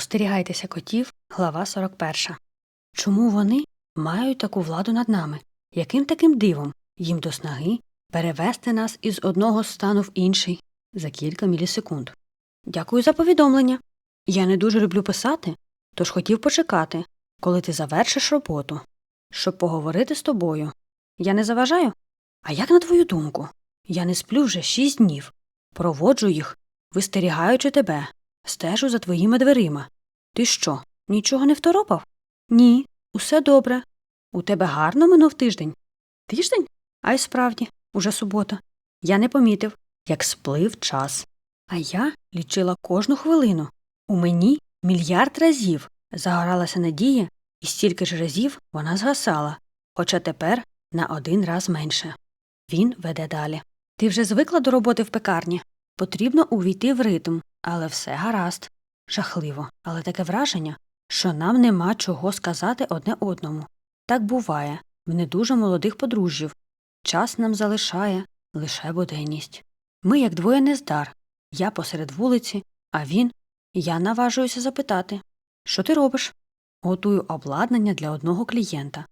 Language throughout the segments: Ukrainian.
Остерігайтеся котів, глава 41. Чому вони мають таку владу над нами? Яким таким дивом їм до снаги перевести нас із одного стану в інший за кілька мілісекунд? Дякую за повідомлення. Я не дуже люблю писати, тож хотів почекати, коли ти завершиш роботу, щоб поговорити з тобою. Я не заважаю? А як на твою думку? Я не сплю вже шість днів. Проводжу їх, вистерігаючи тебе, стежу за твоїми дверима. Ти що, нічого не второпав? Ні, усе добре. У тебе гарно минув тиждень? Тиждень? А й справді, уже субота. Я не помітив, як сплив час. А я лічила кожну хвилину. У мені мільярд разів загоралася надія, і стільки ж разів вона згасала, хоча тепер на один раз менше. Він веде далі. Ти вже звикла до роботи в пекарні? Потрібно увійти в ритм, але все гаразд. Жахливо, але таке враження, що нам нема чого сказати одне одному. Так буває в не дуже молодих подружжів. Час нам залишає лише буденність. Ми, як двоє нездар, я посеред вулиці, а він. Я наважуюся запитати Що ти робиш? Готую обладнання для одного клієнта.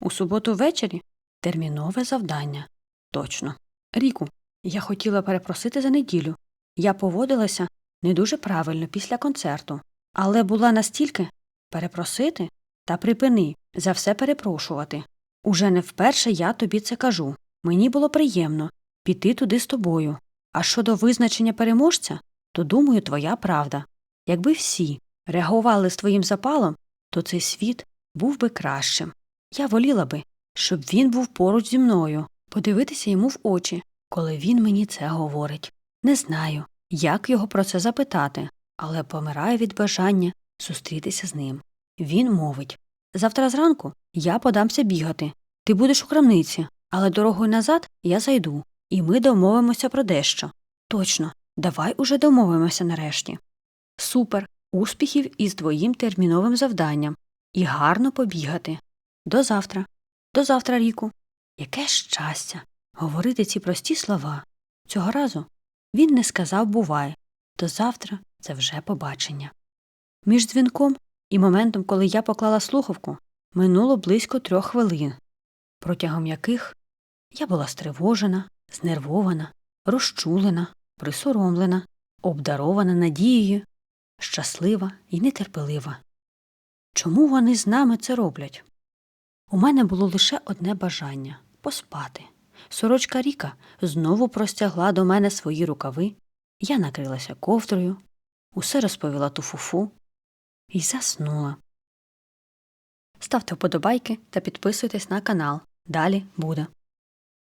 У суботу ввечері термінове завдання. Точно. Ріку, я хотіла перепросити за неділю. Я поводилася не дуже правильно після концерту, але була настільки перепросити та припини за все перепрошувати. Уже не вперше я тобі це кажу. Мені було приємно піти туди з тобою. А щодо визначення переможця, то думаю, твоя правда. Якби всі реагували з твоїм запалом, то цей світ був би кращим. Я воліла би, щоб він був поруч зі мною, подивитися йому в очі, коли він мені це говорить. Не знаю, як його про це запитати, але помираю від бажання зустрітися з ним. Він мовить Завтра зранку я подамся бігати. Ти будеш у крамниці, але дорогою назад я зайду, і ми домовимося про дещо. Точно, давай уже домовимося нарешті. Супер, успіхів із твоїм терміновим завданням. І гарно побігати. До завтра. До завтра, Ріку. Яке щастя говорити ці прості слова. Цього разу він не сказав бувай, до завтра це вже побачення. Між дзвінком і моментом, коли я поклала слухавку, минуло близько трьох хвилин, протягом яких я була стривожена, знервована, розчулена, присоромлена, обдарована надією, щаслива і нетерпелива. Чому вони з нами це роблять? У мене було лише одне бажання поспати. Сорочка Ріка знову простягла до мене свої рукави, я накрилася ковдрою, усе розповіла туфуфу і заснула. Ставте вподобайки та підписуйтесь на канал. Далі буде.